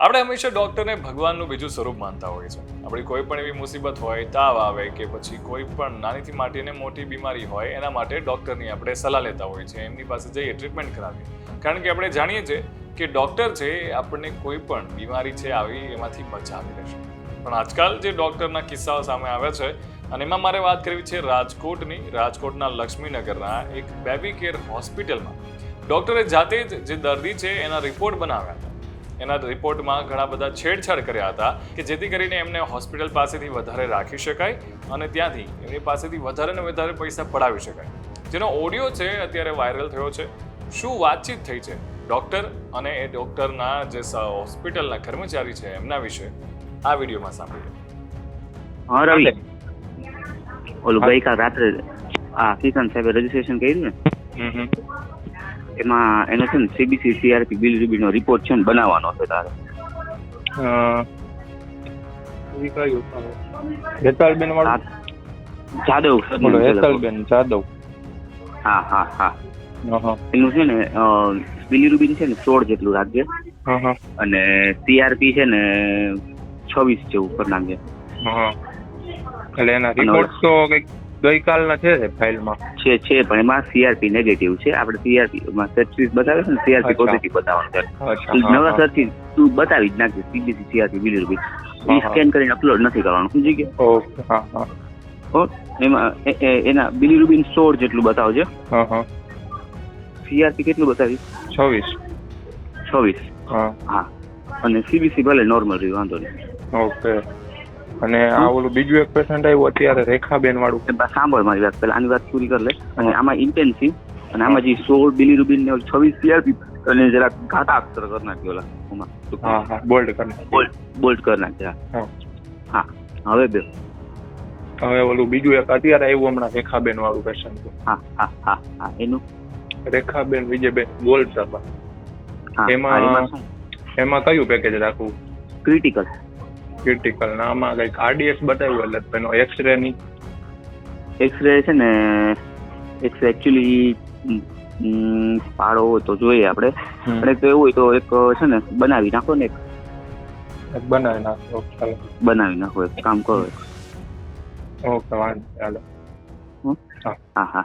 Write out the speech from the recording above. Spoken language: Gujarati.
આપણે હંમેશા ડૉક્ટરને ભગવાનનું બીજું સ્વરૂપ માનતા હોઈએ છીએ. આપણી કોઈ પણ એવી મુસીબત હોય, તાવ આવે કે પછી કોઈ પણ નાનીથી માટીને મોટી બીમારી હોય, એના માટે ડૉક્ટરની આપણે સલાહ લેતા હોઈએ છીએ, એમની પાસે જઈએ ટ્રીટમેન્ટ કરાવીએ. કારણ કે આપણે જાણીએ છીએ કે ડૉક્ટર છે આપણને કોઈ પણ બીમારી છે આવી એમાંથી બચાવી લેશે. પણ આજકાલ જે ડૉક્ટરના કિસ્સાઓ સામે આવ્યા છે, અને એમાં મારે વાત કરવી છે રાજકોટની, રાજકોટના લક્ષ્મીનગરના એક બેબી કેર હોસ્પિટલમાં ડૉક્ટરે જાતે જ જે દર્દી છે એના રિપોર્ટ બનાવ્યા હતા. એના રિપોર્ટમાં ઘણા બધા છેડછાડ કર્યા હતા કે જેથી કરીને એમને હોસ્પિટલ પાસેથી વધારે રાખી શકાય અને ત્યાંથી એમની પાસેથી વધારે ને વધારે પૈસા પડાવી શકાય. જેનો ઓડિયો છે અત્યારે વાયરલ થયો છે. શું વાતચીત થઈ છે? ડૉક્ટર અને એ ડૉક્ટરના જે હોસ્પિટલના કર્મચારી છે એમના વિશે આ વિડીયોમાં સાંભળીએ. હા રવિ. ઓલું ગઈકાલ રાત્રે આ કિશન સાહેબે રજીસ્ટ્રેશન કર્યું ને? એમાં એનો છે ને સીબીસી સીઆરપી બિલ રૂબીનો રિપોર્ટ છે ને બનાવવાનો છે તારે. હેતાલબેન વાળું? જાદવ. હેતાલબેન જાદવ. હા હા હા. એનું છે ને બિલીરુબિન છે ને સોળ જેટલું રાખજે. અને સીઆરપી છે ને છવ્વીસ જેવું કરી નાખજે. એટલે એના રિપોર્ટ તો કંઈક ગઈકાલના છે ફાઇલમાં? છે છે પણ એમાં સીઆરપી નેગેટિવ છે. આપણે સીઆરપી માં સર્ચિસ બતાવે છે ને સીઆરપી. પોઝિટિવ બતાવવાનું છે. નવા. સર્ચિસ તું બતાવી જ નાખજે સીબીસી સીઆરપી બિલીરુબિન રૂપી એ સ્કેન કરીને અપલોડ નથી કરવાનું સમજી ગયા? ઓકે હા હા? એમાં એના બિલીરુબિન સોળ જેટલું બતાવજો હા હા. સીઆરપી કેટલું બતાવી? છવ્વીસ. છવ્વીસ. હા. હા. અને સીબીસી ભલે નોર્મલ રહ્યું વાંધો નહીં. ઓકે. અને આ ઓલું બીજું એક પેશન્ટ આવ્યું અત્યારે રેખાબેન વાળું. સાંભળ મારી વાત પહેલા આની વાત પૂરી કરી લે. અને આમાં ઇન્ટેન્સિવ અને આમાં જે સોળ બિલીરુબિન ને છવ્વીસ સીઆરપી અને જરા ઘાટા અક્ષર કરી નાખ્યો ઓલા બોલ્ડ કરી બોલ્ટ બોલ્ડ કરી નાખ્યા. હા. હવે બે. હવે ઓલું બીજું એક અત્યારે આવ્યું હમણાં રેખાબેન વાળું પેશન્ટ હા હા હા હા એનું? રેખાબેન વિજયબેન ગોલ્ડ સભા એમાં એમાં કયું પેકેજ રાખવું? ક્રિટિકલ ક્રિટિકલ ને આમાં કંઈક આરડીએસ બતાવ્યું એટલે એનો એક્સરે ની? એક્સરે છે ને એક્સરે એકચ્યુઅલી પાડો હોય તો જોઈએ આપણે. અને તો એવું હોય તો એક છે ને બનાવી નાખો ને એક. બનાવી નાખો ચાલો. બનાવી નાખો એક કામ કરો. ઓકે વાંધો ચાલો હા હા.